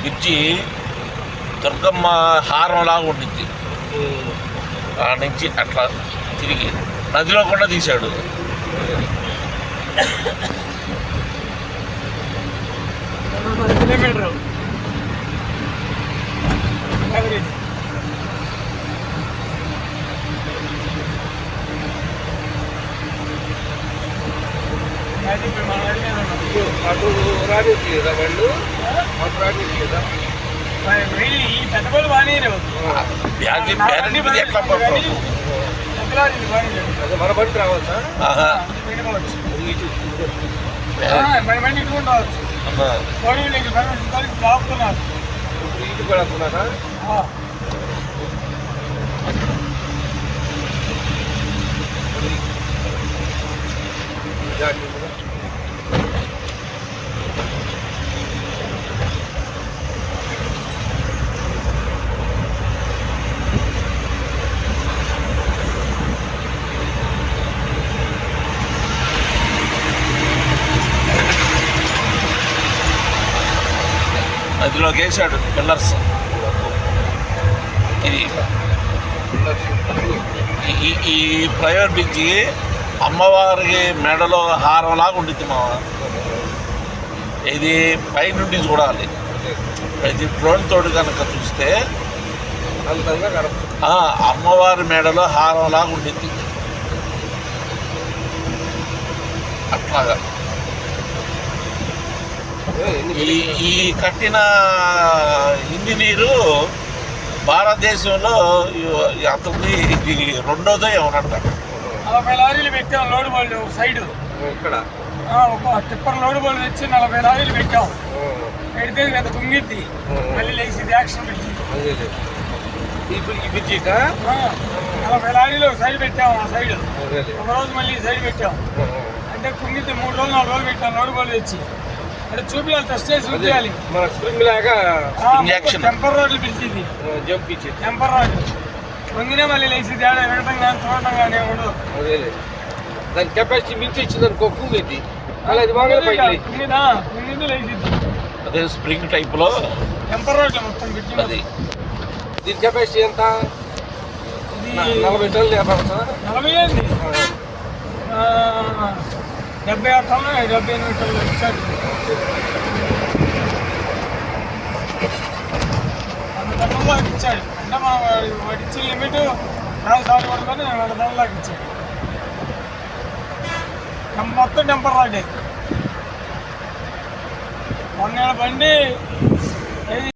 Bridge Durgamma హారం లాగా ఉండింది ఆ నుంచి అట్లా తిరిగి నదిలో కూడా తీశాడు. కిలోమీటర్ అటు వాళ్ళు బాగానే అదే మన బండి రావచ్చా ఆహా. పెట్టుకోవచ్చు ఇటు మన బండి ఇటు ఉండవచ్చు ఆహా. గొడవ లేదు పర్మిషన్ బాగుతున్నారు ఇప్పుడు ఇటు కూడా వస్తున్నారా అందులో కూడా. వేసాడు పిల్లర్స్ ఇది ఈ- ఈ ప్రైవేట్ బ్రిడ్జి అమ్మవారి మెడలో హారంలాగా ఉండిద్ది మా ఇది పైనుండి చూడాలి. ఇది డ్రోన్ తోడు కనుక చూస్తే అమ్మవారి మేడలో హారంలాగా ఉండిద్ది. అట్లాగా. ఈ ఈ కట్టిన ఇంజనీరు భారతదేశంలో ఈ- ఈ అతనిది ఇది రెండోదో ఏమనంట. నలభై లారీలు పెట్టాం లోడ్ బళ్ళు ఒక సైడు ఇక్కడ. ఆ, ఒక టిప్పర్ లోడ్ బళ్ళు తెచ్చి నలభై లారీలు పెట్టాం. పెడితే ఎంత కుంగిద్ది. మళ్ళీ లేచింది యాక్షన్ పెట్టి. అదే అదే. ఈ బ్రిడ్జి బ్రిడ్జికా ఆ, నలభై లారీలు ఒక సైడ్ పెట్టాం ఆ సైడ్. ఒక రోజు మళ్ళీ సైడ్ పెట్టాం. అంటే కుంగిద్ది మూడు రోజులు నాలుగు రోజులు పెట్టాం లోడ్ బళ్ళు తెచ్చి. అంటే చూపించాలి టెస్ట్ చేసి. చూపించాలి మన స్ప్రింగ్ లాగా. టెంపర్ రోడ్లు పిలిచింది. జంప్ టెంపర్ రోడ్లు వంగినే మళ్ళీ లేచింది ఆడ ఎరగటం కానీ చూడటం కానీ ఉండదు. అదే దాని కెపాసిటీ మించి ఇచ్చింది అనుకో కుంగేది అలా అది బాగా పైకి లేచి. లేచింది. అదే స్ప్రింగ్ టైప్లో టెంపర్ రోడ్లు మొత్తం పెట్టి అది. దీని కెపాసిటీ ఎంత? నలభై టన్నులు యాభై అవుతుందా? నలభై ఆ, డెబ్బై ఆరు టన్నులు డెబ్బై ఎనిమిది టన్నులు ఇచ్చాడు వంద టన్నులకు ఇచ్చాడు అంటే మనం వాడి వాడి ఇచ్చిన లిమిట్ నాలుగు సార్లు పడుకొని వంద టన్నులకు ఇచ్చాడు మొత్తం టెంపర్ రాడే. మొన్న బండి